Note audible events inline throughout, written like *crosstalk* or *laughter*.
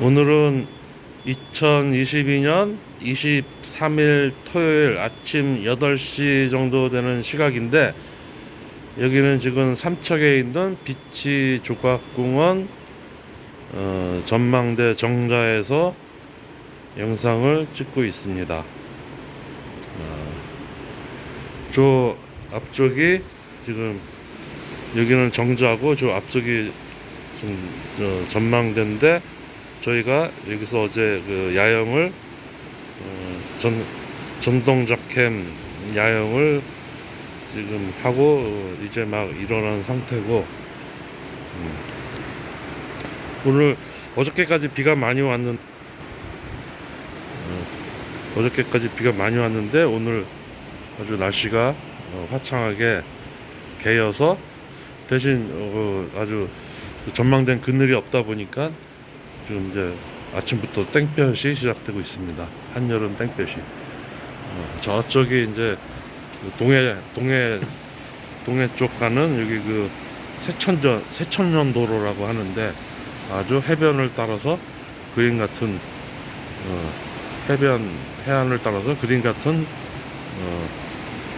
오늘은 2022년 23일 토요일 아침 8시 정도 되는 시각인데 여기는 지금 삼척에 있는 비치 조각공원 어, 전망대 정자에서 영상을 찍고 있습니다. 어, 저 앞쪽이 지금 여기는 정자고 저 앞쪽이 전망대인데 저희가 여기서 어제 그 야영을 어, 전 전동적캠 야영을 지금 하고 어, 이제 막 일어난 상태고 음. 오늘 어저께까지 비가 많이 왔는 어, 어저께까지 비가 많이 왔는데 오늘 아주 날씨가 어, 화창하게 개여서 대신 어, 아주 전망된 그늘이 없다 보니까 지금 이제 아침부터 땡볕이 시작되고 있습니다. 한여름 땡볕이. 어, 저쪽이 이제 그 동해 동해 동해 쪽 가는 여기 그 세천전 세천년 도로라고 하는데 아주 해변을 따라서 그림 같은 어, 해변 해안을 따라서 그림 같은 어,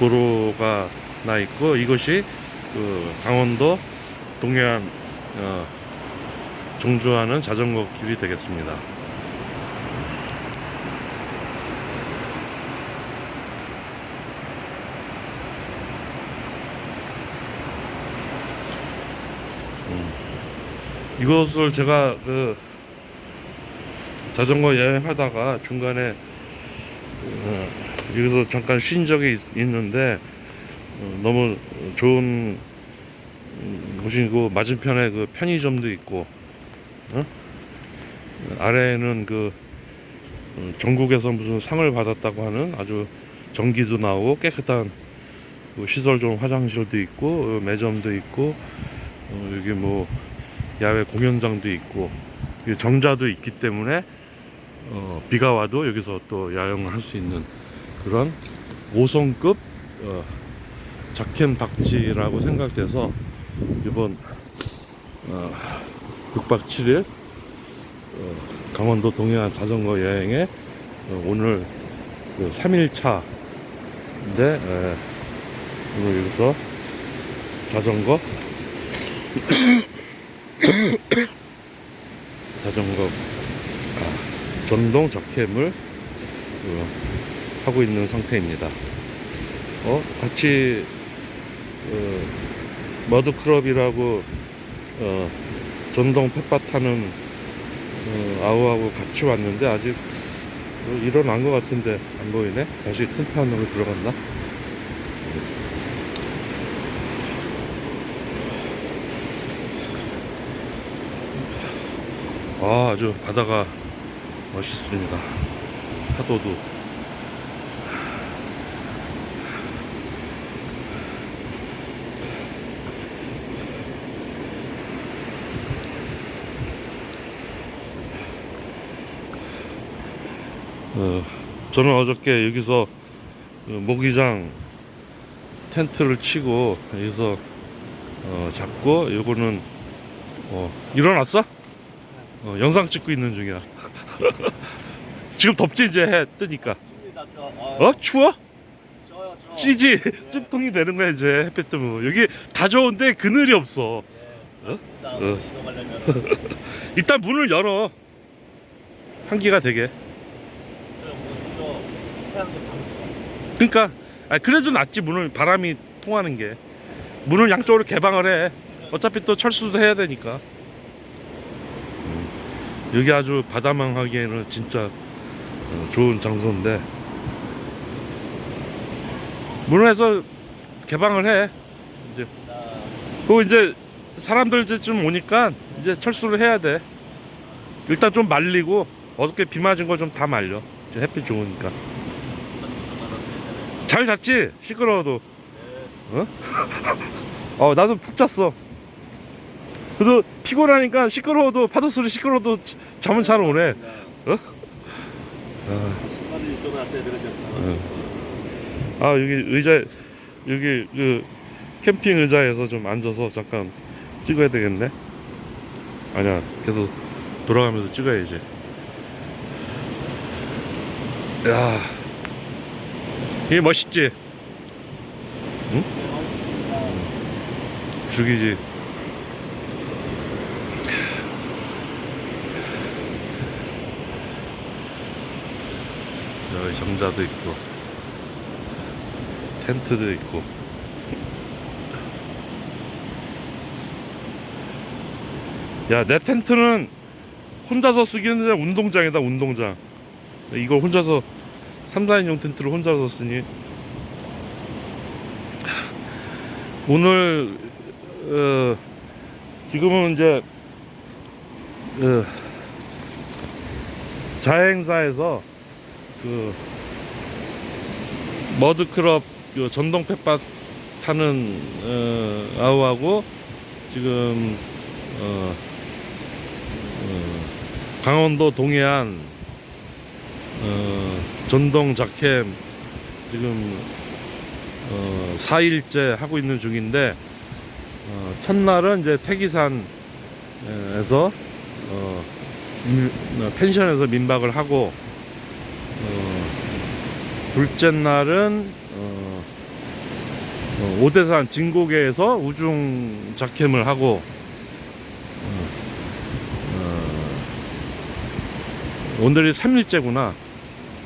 도로가 나 있고 이것이 그 강원도 동해안 어, 종주하는 자전거 길이 되겠습니다. 음, 이것을 제가 그 자전거 여행하다가 중간에 어, 여기서 잠깐 쉰 적이 있- 있는데 어, 너무 좋은 음, 곳이고 맞은편에 그 편의점도 있고 어? 아래에는 그 어, 전국에서 무슨 상을 받았다고 하는 아주 전기도 나오고 깨끗한 그 시설 좋은 화장실도 있고 어, 매점도 있고 어, 여기 뭐 야외 공연장도 있고 정자도 있기 때문에 어, 비가 와도 여기서 또 야영을 할 수 있는 그런 5성급 어, 작캠 박지라고 생각돼서 이번 어, 6박 7일 어, 강원도 동해안 자전거 여행에 어, 오늘 그 3일차인데 에, 오늘 여기서 자전거 *coughs* 자전거 아, 전동 적캠을 어, 하고 있는 상태입니다. 어 같이 어, 머드클럽이라고 어, 전동 펫밭 타는 어, 아우하고 같이 왔는데 아직 어, 일어난 것 같은데 안 보이네. 다시 큰 탄으로 들어갔나? 아, 아주 바다가 멋있습니다. 파도도. 어, 저는 어저께 여기서 그 모기장 텐트를 치고 여기서 어, 잡고 요거는 어, 일어났어? 어, 영상 찍고 있는 중이야. *laughs* 지금 덥지 이제 해 뜨니까. 어 추워? 찌지 *laughs* 찜통이 되는 거야 이제 햇빛 뜨면 여기 다 좋은데 그늘이 없어. 어? *laughs* 일단 문을 열어. 한기가 되게. 그러니까 아 그래도 낫지 문을 바람이 통하는 게 문을 양쪽으로 개방을 해. 어차피 또 철수도 해야 되니까. 음, 여기 아주 바다만 하기에는 진짜 어, 좋은 장소인데 문을 해서 개방을 해. 이제 그 이제 사람들 이제 좀 오니까 이제 철수를 해야 돼. 일단 좀 말리고 어저께 비 맞은 거 좀 다 말려. 햇빛 좋으니까. 잘 잤지? 시끄러워도. 어? *laughs* 어 나도 푹 잤어. 그래도 피곤하니까 시끄러워도 파도 소리 시끄러워도 잠은 잘 오네. 어? 아 여기 의자 여기 그 캠핑 의자에서 좀 앉아서 잠깐 찍어야 되겠네. 아니야 계속 돌아가면서 찍어야지. 야, 이게 멋있지? 응? 죽이지. 여기 정자도 있고, 텐트도 있고. 야, 내 텐트는 혼자서 쓰기는 운동장이다, 운동장. 이걸 혼자서 3, 4인용 텐트를 혼자서 쓰니. 오늘 어, 지금은 이제 어, 자행사에서 그 머드클럽 그 전동 펫밭 타는 어, 아우하고 지금 어, 어, 강원도 동해안 어, 전동 자캠 지금 어, 4일째 하고 있는 중인데 어, 첫날은 이제 태기산에서 어, 민- 어, 펜션에서 민박을 하고 어, 둘째 날은 어, 어, 오대산 진고개에서 우중 자캠을 하고 어, 어, 오늘이 3일째구나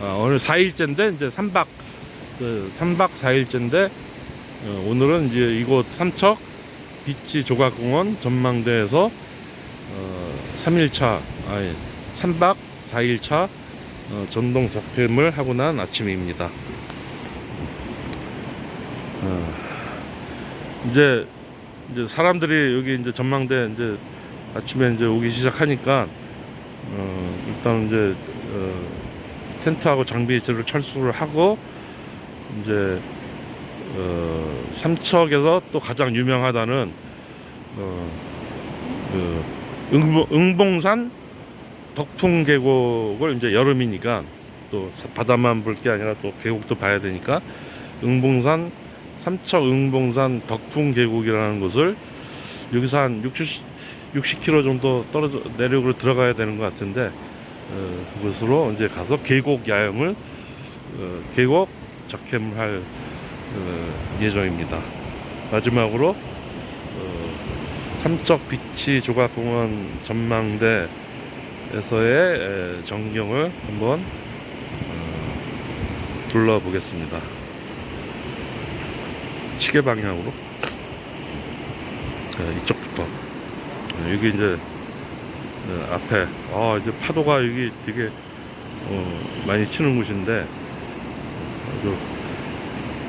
아, 오늘 4일째인데 이제 3박 그 3박 4일째인데 어, 오늘은 이제 이곳 삼척 비치 조각공원 전망대에서 어, 3일차 아니 3박 4일차 어, 전동 작품을 하고 난 아침입니다. 어, 이제 이제 사람들이 여기 이제 전망대 이제 아침에 이제 오기 시작하니까 어, 일단 이제 어, 텐트하고 장비들을 철수를 하고 이제 어, 삼척에서 또 가장 유명하다는 어, 그 응봉, 응봉산 덕풍 계곡을 이제 여름이니까 또 바다만 볼 게 아니라 또 계곡도 봐야 되니까 응봉산 삼척 응봉산 덕풍 계곡이라는 곳을 여기서 한 60, 60km 정도 떨어져 내륙으로 들어가야 되는 것 같은데 어, 그곳으로 이제 가서 계곡 야영을 어, 계곡 적캠을 할 어, 예정입니다. 마지막으로 어, 삼척 비치 조각공원 전망대에서의 에, 전경을 한번 어, 둘러보겠습니다. 시계 방향으로 네, 이쪽부터 네, 여기 이제 네, 앞에. 아 이제 파도가 여기 되게 어, 많이 치는 곳인데 아주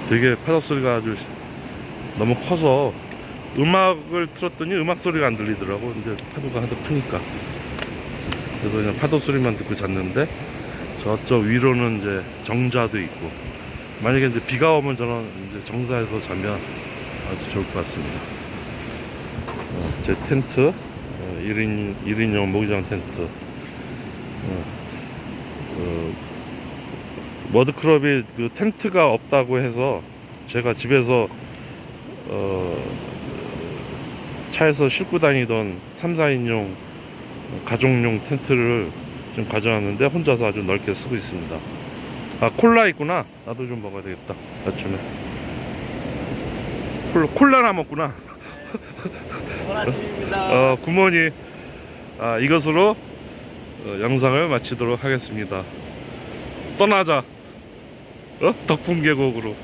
되게 파도 소리가 아주 너무 커서 음악을 틀었더니 음악 소리가 안 들리더라고. 이제 파도가 하도 크니까. 그래서 그냥 파도 소리만 듣고 잤는데 저쪽 위로는 이제 정자도 있고 만약에 이제 비가 오면 저는 이제 정자에서 자면 아주 좋을 것 같습니다. 어, 제 텐트. 어, 1인, 1인용 모기장 텐트 어, 어, 머드클럽이 그 텐트가 없다고 해서 제가 집에서 어, 차에서 싣고 다니던 3, 4인용 가족용 텐트를 좀 가져왔는데 혼자서 아주 넓게 쓰고 있습니다. 아 콜라 있구나. 나도 좀 먹어야 되겠다. 아침에. 콜라, 콜라나 먹구나. 아침입니다. 어, 굿모닝. 아, 이것으로 어, 영상을 마치도록 하겠습니다. 떠나자. 어? 덕풍 계곡으로.